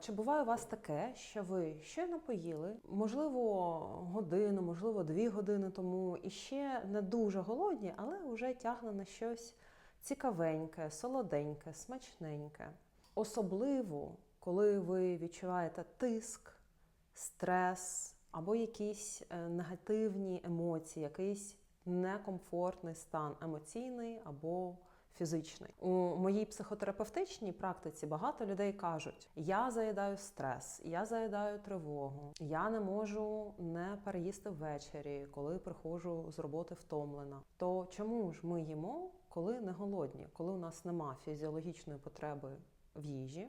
Чи буває у вас таке, що ви щойно поїли, можливо, годину, можливо, дві години тому, і ще не дуже голодні, але вже тягне на щось цікавеньке, солоденьке, смачненьке. Особливо, коли ви відчуваєте тиск, стрес або якісь е, негативні емоції, якийсь некомфортний стан емоційний або фізичний. У моїй психотерапевтичній практиці багато людей кажуть: я заїдаю стрес, я заїдаю тривогу, я не можу не переїсти ввечері, коли приходжу з роботи втомлена. То чому ж ми їмо, коли не голодні, коли у нас нема фізіологічної потреби в їжі?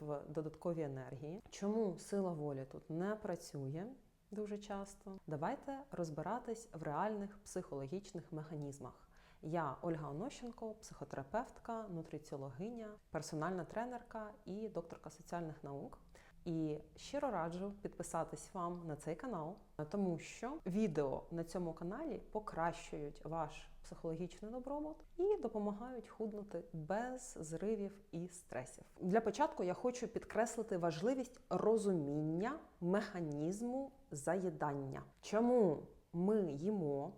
В додатковій енергії, чому сила волі тут не працює дуже часто? Давайте розбиратись в реальних психологічних механізмах. Я Ольга Онощенко, психотерапевтка, нутриціологиня, персональна тренерка і докторка соціальних наук. І щиро раджу підписатись вам на цей канал, тому що відео на цьому каналі покращують ваш психологічний добробут і допомагають худнути без зривів і стресів. Для початку я хочу підкреслити важливість розуміння механізму заїдання. Чому ми їмо?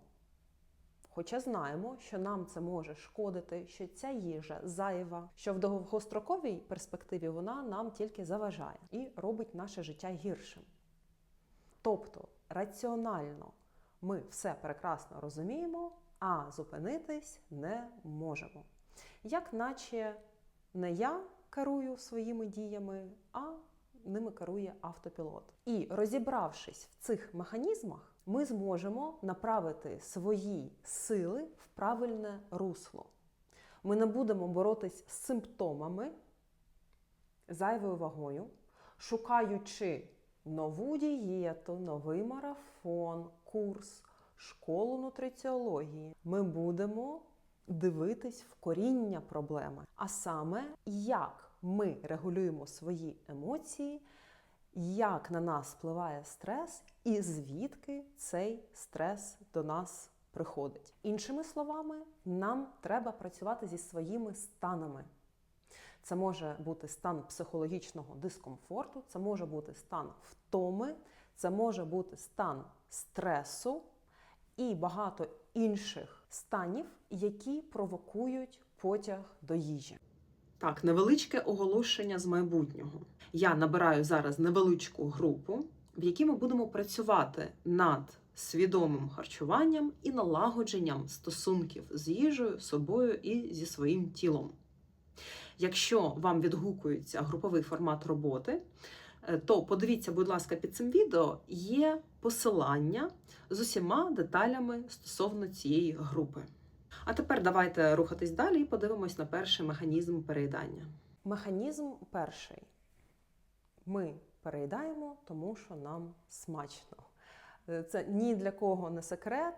Хоча знаємо, що нам це може шкодити, що ця їжа зайва, що в довгостроковій перспективі вона нам тільки заважає і робить наше життя гіршим. Тобто раціонально ми все прекрасно розуміємо, а зупинитись не можемо. Як наче не я керую своїми діями, а ними керує автопілот. І розібравшись в цих механізмах, ми зможемо направити свої сили в правильне русло. Ми не будемо боротись з симптомами, зайвою вагою, шукаючи нову дієту, новий марафон, курс, школу нутриціології. Ми будемо дивитись в коріння проблеми, а саме, як ми регулюємо свої емоції, як на нас впливає стрес, і звідки цей стрес до нас приходить. Іншими словами, нам треба працювати зі своїми станами. Це може бути стан психологічного дискомфорту, це може бути стан втоми, це може бути стан стресу і багато інших станів, які провокують потяг до їжі. Так, невеличке оголошення з майбутнього. Я набираю зараз невеличку групу, в якій ми будемо працювати над свідомим харчуванням і налагодженням стосунків з їжею, собою і зі своїм тілом. Якщо вам відгукується груповий формат роботи, е, то подивіться, будь ласка, під цим відео є посилання з усіма деталями стосовно цієї групи. А тепер давайте рухатись далі і подивимось на перший механізм переїдання. Механізм перший. Ми переїдаємо, тому що нам смачно. Е, Це ні для кого не секрет.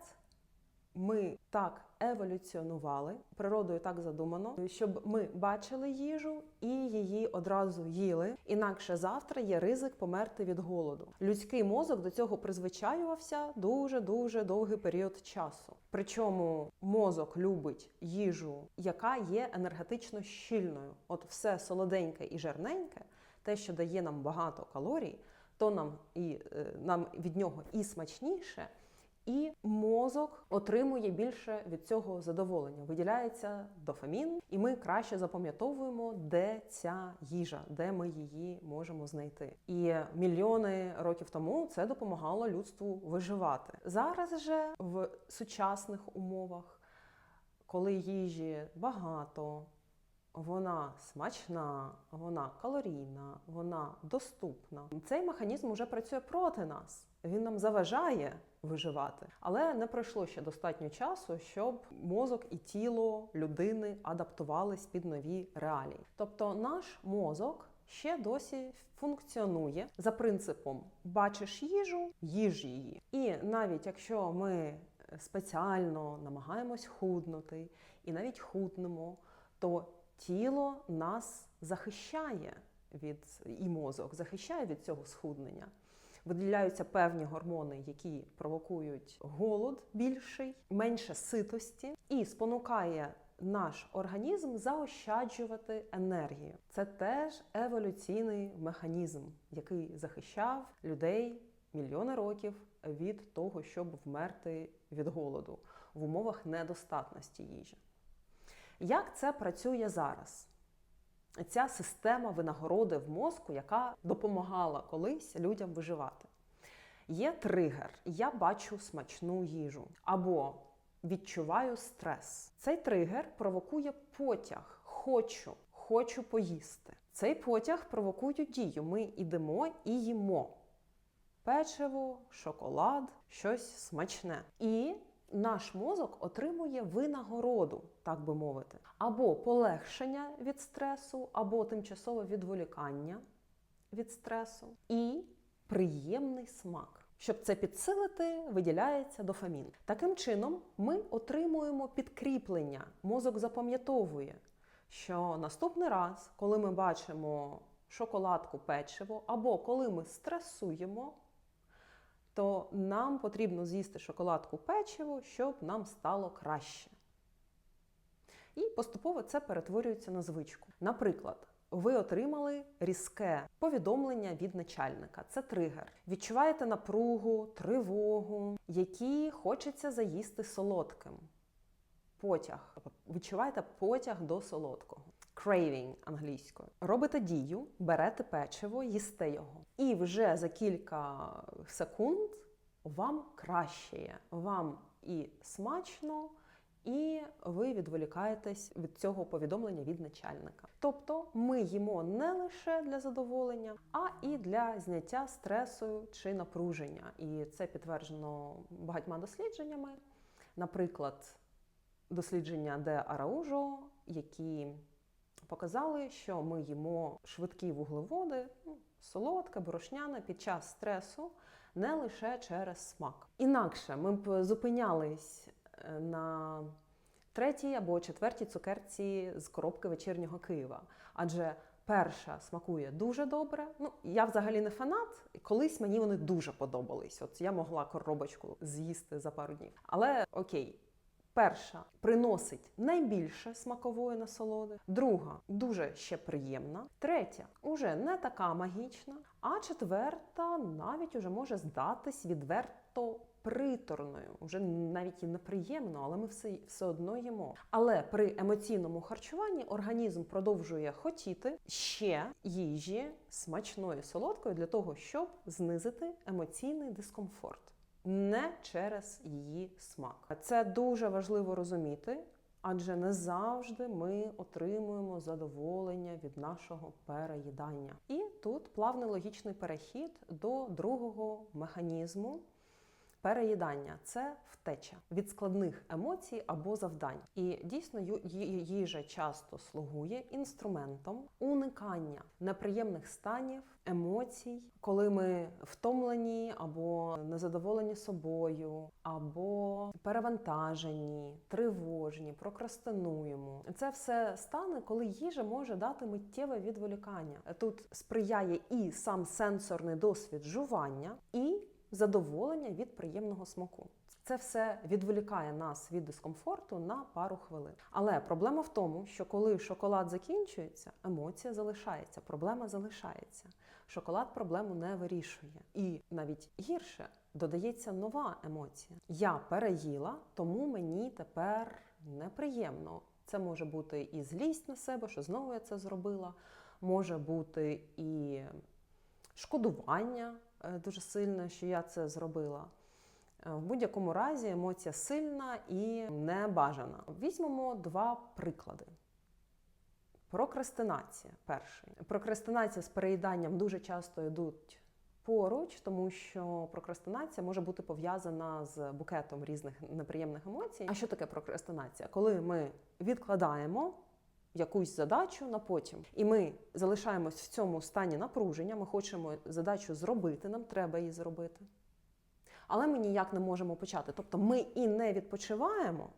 Ми так еволюціонували, природою так задумано, щоб ми бачили їжу і її одразу їли. Інакше завтра є ризик померти від голоду. Людський мозок до цього призвичаювався дуже дуже довгий період часу. Причому мозок любить їжу, яка є енергетично щільною. От все солоденьке і жирненьке, те, що дає нам багато калорій, то нам і е, нам від нього і смачніше. І мозок отримує більше від цього задоволення. Виділяється дофамін, і ми краще запам'ятовуємо, де ця їжа, де ми її можемо знайти. І мільйони років тому це допомагало людству виживати. Зараз же в сучасних умовах, коли їжі багато. Вона смачна, вона калорійна, вона доступна. Цей механізм уже працює проти нас. Він нам заважає виживати, але не пройшло ще достатньо часу, щоб мозок і тіло людини адаптувались під нові реалії. Тобто, наш мозок ще досі функціонує за принципом: бачиш їжу, їж її. І навіть якщо ми спеціально намагаємось худнути і навіть худнемо, то тіло нас захищає від і мозок захищає від цього схуднення. Виділяються певні гормони, які провокують голод більший, менше ситості, і спонукає наш організм заощаджувати енергію. Це теж еволюційний механізм, який захищав людей мільйони років від того, щоб вмерти від голоду в умовах недостатності їжі. Як це працює зараз? Ця система винагороди в мозку, яка допомагала колись людям виживати. Є тригер, я бачу смачну їжу або відчуваю стрес. Цей тригер провокує потяг. Хочу, хочу поїсти. Цей потяг провокує дію. Ми йдемо і їмо печиво, шоколад, щось смачне. І наш мозок отримує винагороду, так би мовити, або полегшення від стресу, або тимчасове відволікання від стресу, і приємний смак. Щоб це підсилити, виділяється дофамін. Таким чином, ми отримуємо підкріплення. Мозок запам'ятовує, що наступний раз, коли ми бачимо шоколадку печиво, або коли ми стресуємо, то нам потрібно з'їсти шоколадку печиво, щоб нам стало краще. І поступово це перетворюється на звичку. Наприклад, ви отримали різке повідомлення від начальника. Це тригер. Відчуваєте напругу, тривогу, які хочеться заїсти солодким. Потяг. Відчуваєте потяг до солодкого. Craving англійською. Робите дію, берете печиво, їсте його. І вже за кілька секунд вам кращає. Вам і смачно, і ви відволікаєтесь від цього повідомлення від начальника. Тобто ми їмо не лише для задоволення, а і для зняття стресу чи напруження. І це підтверджено багатьма дослідженнями. Наприклад, дослідження де Араужо, які показали, що ми їмо швидкі вуглеводи, ну, солодке, борошняне під час стресу, не лише через смак. Інакше ми б зупинялись е, на третій або четвертій цукерці з коробки вечірнього Києва. Адже перша смакує дуже добре. Ну, я взагалі не фанат, колись мені вони дуже подобались. От я могла коробочку з'їсти за пару днів. Але окей. Перша. Приносить найбільше смакової насолоди, друга. Дуже ще приємна, третя. Уже не така магічна, а четверта навіть уже може здатись відверто приторною, вже навіть і неприємно, але ми все, все одно їмо. Але при емоційному харчуванні організм продовжує хотіти ще їжі смачної солодкої для того, щоб знизити емоційний дискомфорт не через її смак. Це дуже важливо розуміти, адже не завжди ми отримуємо задоволення від нашого переїдання. І тут плавний логічний перехід до другого механізму. Переїдання це втеча від складних емоцій або завдань. І дійсно їжа часто слугує інструментом уникання неприємних станів, емоцій, коли ми втомлені або незадоволені собою, або перевантажені, тривожні, прокрастинуємо. Це все стане, коли їжа може дати миттєве відволікання. Тут сприяє і сам сенсорний досвід жування, і задоволення від приємного смаку. Це все відволікає нас від дискомфорту на пару хвилин. Але проблема в тому, що коли шоколад закінчується, емоція залишається, проблема залишається. Шоколад проблему не вирішує. І навіть гірше додається нова емоція. Я переїла, тому мені тепер неприємно. Це може бути і злість на себе, що знову я це зробила. Може бути і шкодування дуже сильне, що я це зробила. Е, в будь-якому разі емоція сильна і небажана. Візьмемо два приклади. Прокрастинація перший. Прокрастинація з переїданням дуже часто йдуть поруч, тому що прокрастинація може бути пов'язана з букетом різних неприємних емоцій. А що таке прокрастинація? Коли ми відкладаємо якусь задачу на потім, і ми залишаємось в цьому стані напруження, ми хочемо задачу зробити, нам треба її зробити. Але ми ніяк не можемо почати. Тобто ми і не відпочиваємо.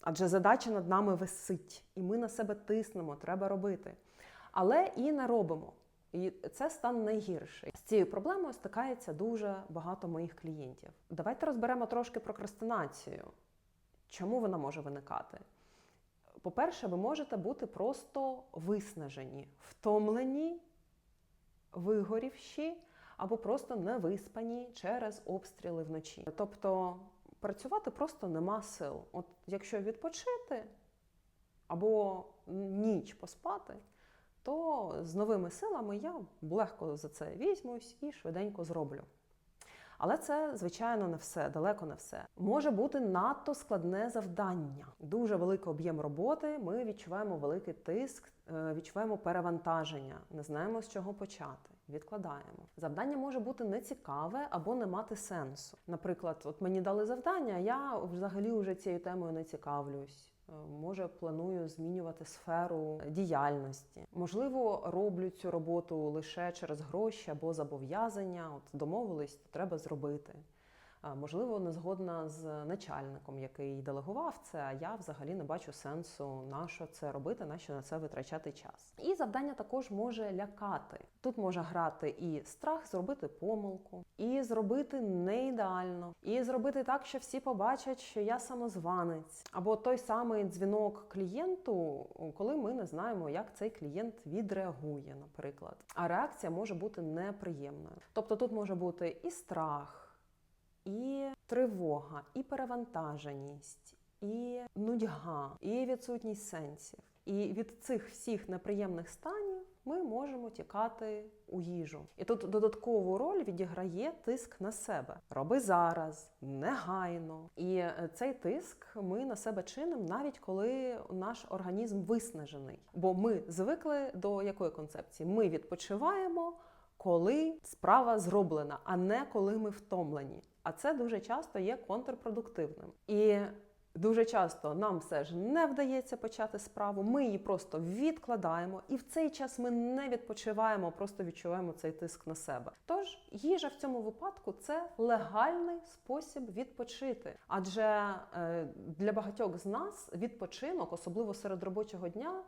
Адже задача над нами висить, і ми на себе тиснемо, треба робити. Але і не робимо. І це стан найгірший. З цією проблемою стикається дуже багато моїх клієнтів. Давайте розберемо трошки прокрастинацію. Чому вона може виникати? По-перше, ви можете бути просто виснажені, втомлені, вигорівші або просто невиспані через обстріли вночі. Тобто працювати просто нема сил. От якщо відпочити або ніч поспати, то з новими силами я легко за це візьмусь і швиденько зроблю. Але це, звичайно, не все, далеко не все. Може бути надто складне завдання, дуже великий об'єм роботи. Ми відчуваємо великий тиск, е, відчуваємо перевантаження, не знаємо з чого почати. Відкладаємо. Завдання може бути нецікаве або не мати сенсу. Наприклад, от мені дали завдання, я взагалі вже цією темою не цікавлюсь. Е, Може, планую змінювати сферу діяльності. Можливо, роблю цю роботу лише через гроші або зобов'язання. От домовились, то треба зробити. Можливо, не згодна з начальником, який делегував це, а я взагалі не бачу сенсу, на що це робити, на що на це витрачати час. І завдання також може лякати. Тут може грати і страх зробити помилку, і зробити не ідеально, і зробити так, що всі побачать, що я самозванець, або той самий дзвінок клієнту, коли ми не знаємо, як цей клієнт відреагує, наприклад. А реакція може бути неприємною. Тобто тут може бути і страх і тривога, і перевантаженість, і нудьга, і відсутність сенсів. І від цих всіх неприємних станів ми можемо тікати у їжу. І тут додаткову роль відіграє тиск на себе. Роби зараз, негайно. І е, цей тиск ми на себе чинимо навіть коли наш організм виснажений. Бо ми звикли до якої концепції? Ми відпочиваємо, коли справа зроблена, а не коли ми втомлені. А це дуже часто є контрпродуктивним. І дуже часто нам все ж не вдається почати справу. Ми її просто відкладаємо, і в цей час ми не відпочиваємо, просто відчуваємо цей тиск на себе. Тож їжа в цьому випадку це легальний спосіб відпочити. Адже е, для багатьох з нас відпочинок, особливо серед робочого дня,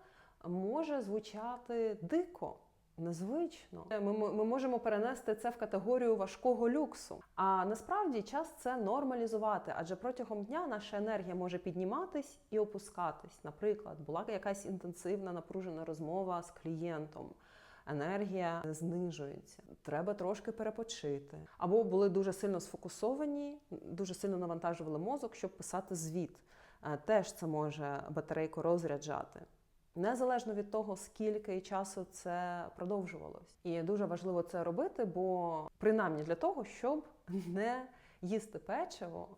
може звучати дико. Незвично, ми, ми, можемо перенести це в категорію важкого люксу. А насправді час це нормалізувати, адже протягом дня наша енергія може підніматись і опускатись. Наприклад, була якась інтенсивна напружена розмова з клієнтом. Енергія знижується, треба трошки перепочити. Або були дуже сильно сфокусовані, дуже сильно навантажували мозок, щоб писати звіт. Е, Теж це може батарейку розряджати. Незалежно від того, скільки часу це продовжувалось, і дуже важливо це робити, бо принаймні для того, щоб не їсти печиво,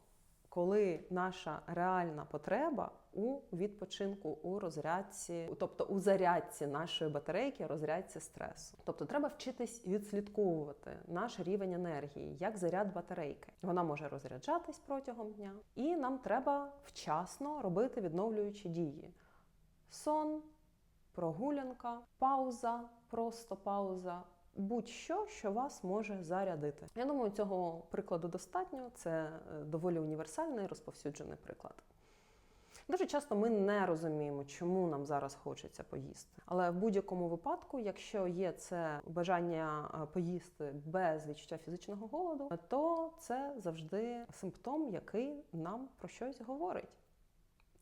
коли наша реальна потреба у відпочинку, у розрядці, тобто у зарядці нашої батарейки, розрядці стресу. Тобто треба вчитись відслідковувати наш рівень енергії, як заряд батарейки. Вона може розряджатись протягом дня, і нам треба вчасно робити відновлюючі дії сон, прогулянка, пауза, просто пауза. Будь-що, що вас може зарядити. Я думаю, цього прикладу достатньо. Це е, доволі універсальний розповсюджений приклад. Дуже часто ми не розуміємо, чому нам зараз хочеться поїсти. Але в будь-якому випадку, якщо є це бажання е, поїсти без відчуття фізичного голоду, то це завжди симптом, який нам про щось говорить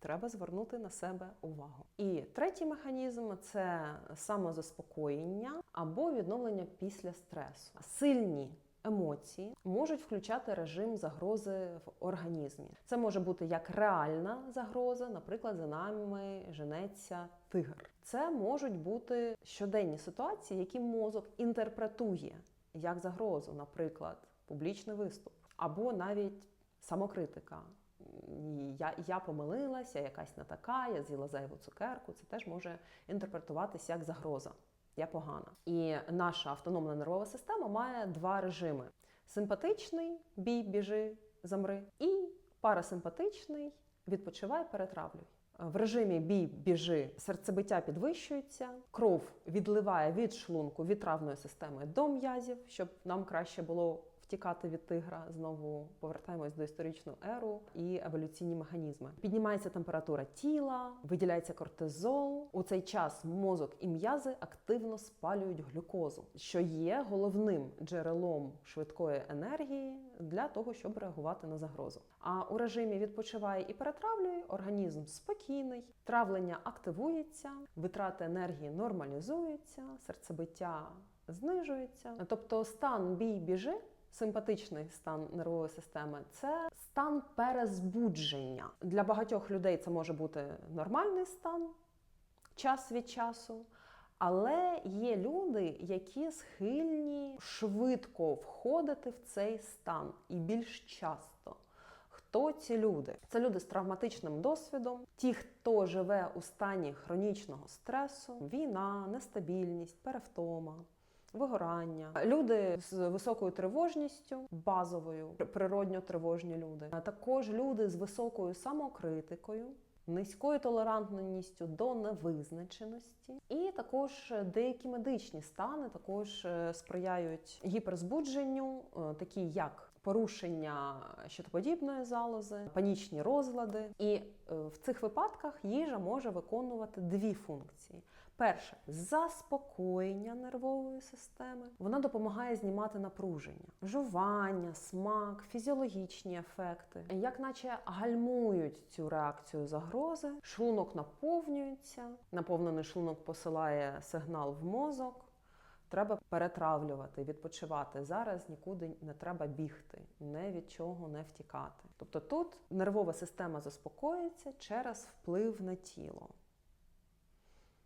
треба звернути на себе увагу. І третій механізм це самозаспокоєння або відновлення після стресу. Сильні емоції можуть включати режим загрози в організмі. Це може бути як реальна загроза, наприклад, за нами женеться тигр. Це можуть бути щоденні ситуації, які мозок інтерпретує як загрозу, наприклад, публічний виступ, або навіть самокритика я я помилилася, якась не така, я з'їла зайву цукерку. Це теж може інтерпретуватися як загроза. Я погана. І наша автономна нервова система має два режими: симпатичний бій, біжи, замри, і парасимпатичний відпочивай, перетравлюй. В режимі бій, біжи, серцебиття підвищується, кров відливає від шлунку від травної системи до м'язів, щоб нам краще було втікати від тигра. Знову повертаємось до історичну еру і еволюційні механізми. Піднімається температура тіла, виділяється кортизол. У цей час мозок і м'язи активно спалюють глюкозу, що є головним джерелом швидкої енергії для того, щоб реагувати на загрозу. А у режимі відпочиває і перетравлює організм спокійний, травлення активується, витрати енергії нормалізуються, серцебиття знижується. Тобто стан бій біжи. Симпатичний стан нервової системи це стан перезбудження. Для багатьох людей це може бути нормальний стан час від часу. Але є люди, які схильні швидко входити в цей стан і більш часто. Хто ці люди? Це люди з травматичним досвідом, ті, хто живе у стані хронічного стресу, війна, нестабільність, перевтома. Вигорання, люди з високою тривожністю, базовою, природньо тривожні люди, а також люди з високою самокритикою, низькою толерантністю до невизначеності, і також деякі медичні стани також е, сприяють гіперзбудженню, е, такі як порушення щитоподібної залози, панічні розлади. І е, в цих випадках їжа може виконувати дві функції. Перше заспокоєння нервової системи. Вона допомагає знімати напруження, жування, смак, фізіологічні ефекти, як наче гальмують цю реакцію загрози. Шлунок наповнюється, наповнений шлунок посилає сигнал в мозок. Треба перетравлювати, відпочивати. Зараз нікуди не треба бігти, не від чого не втікати. Тобто тут нервова система заспокоїться через вплив на тіло.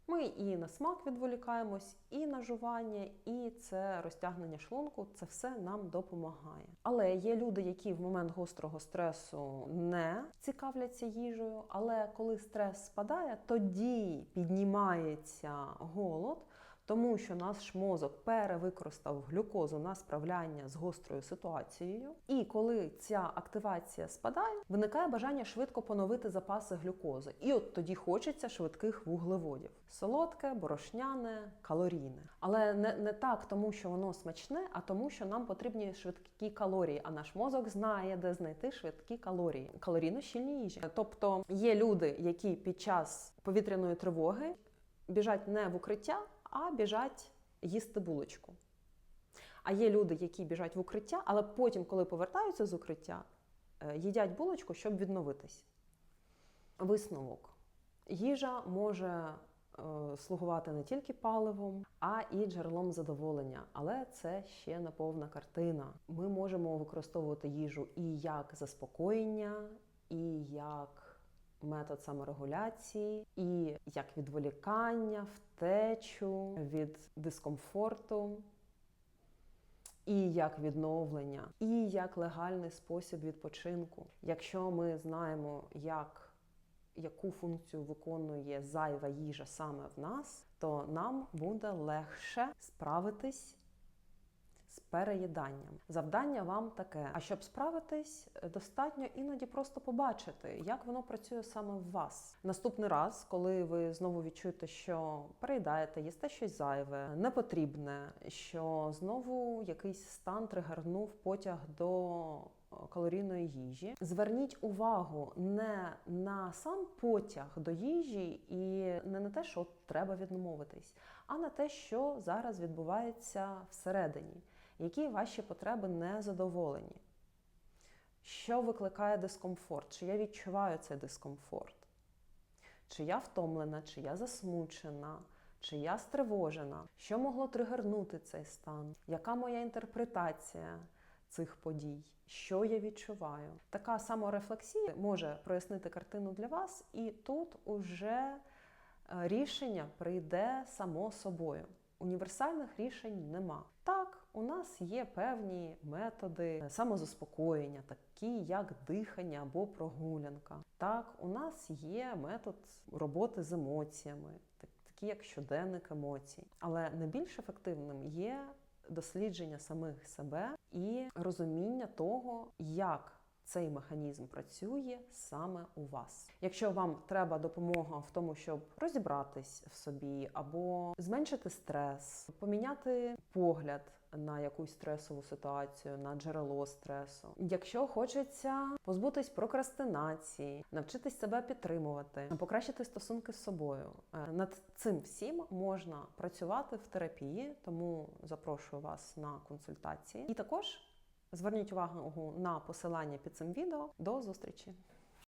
Ми і на смак відволікаємось, і на жування, і це розтягнення шлунку. Це все нам допомагає. Але є люди, які в момент гострого стресу не цікавляться їжею. Але коли стрес спадає, тоді піднімається голод. Тому що наш мозок перевикористав глюкозу на справляння з гострою ситуацією, і коли ця активація спадає, виникає бажання швидко поновити запаси глюкози. І от тоді хочеться швидких вуглеводів: солодке, борошняне, калорійне. Але не, не так, тому що воно смачне, а тому, що нам потрібні швидкі калорії. А наш мозок знає, де знайти швидкі калорії, калорійно щільні їжі. Тобто є люди, які під час повітряної тривоги біжать не в укриття а біжать їсти булочку. А є люди, які біжать в укриття, але потім, коли повертаються з укриття, е, їдять булочку, щоб відновитись. Висновок. Їжа може е, слугувати не тільки паливом, а і джерелом задоволення. Але це ще не повна картина. Ми можемо використовувати їжу і як заспокоєння, і як метод саморегуляції, і як відволікання, втечу від дискомфорту, і як відновлення, і як легальний спосіб відпочинку. Якщо ми знаємо, як яку функцію виконує зайва їжа саме в нас, то нам буде легше справитись з переїданням. Завдання вам таке. А щоб справитись, достатньо іноді просто побачити, як воно працює саме в вас. Наступний раз, коли ви знову відчуєте, що переїдаєте, їсте щось зайве, непотрібне, що знову якийсь стан тригернув потяг до. Калорійної їжі зверніть увагу не на сам потяг до їжі і не на те, що треба відмовитись, а на те, що зараз відбувається всередині які ваші потреби не задоволені, що викликає дискомфорт, чи я відчуваю цей дискомфорт, чи я втомлена, чи я засмучена, чи я стривожена, що могло тригернути цей стан, яка моя інтерпретація цих подій, що я відчуваю. Така саморефлексія може прояснити картину для вас, і тут уже е, рішення прийде само собою. Універсальних рішень нема. Так, у нас є певні методи самозаспокоєння, такі як дихання або прогулянка. Так, у нас є метод роботи з емоціями, такі як щоденник емоцій. Але не більш ефективним є дослідження самих себе і розуміння того, як цей механізм працює саме у вас. Якщо вам треба допомога в тому, щоб розібратись в собі або зменшити стрес, поміняти погляд на якусь стресову ситуацію, на джерело стресу. Якщо хочеться позбутись прокрастинації, навчитись себе підтримувати, покращити стосунки з собою. Е, Над цим всім можна працювати в терапії, тому запрошую вас на консультації. І також зверніть увагу на посилання під цим відео. До зустрічі!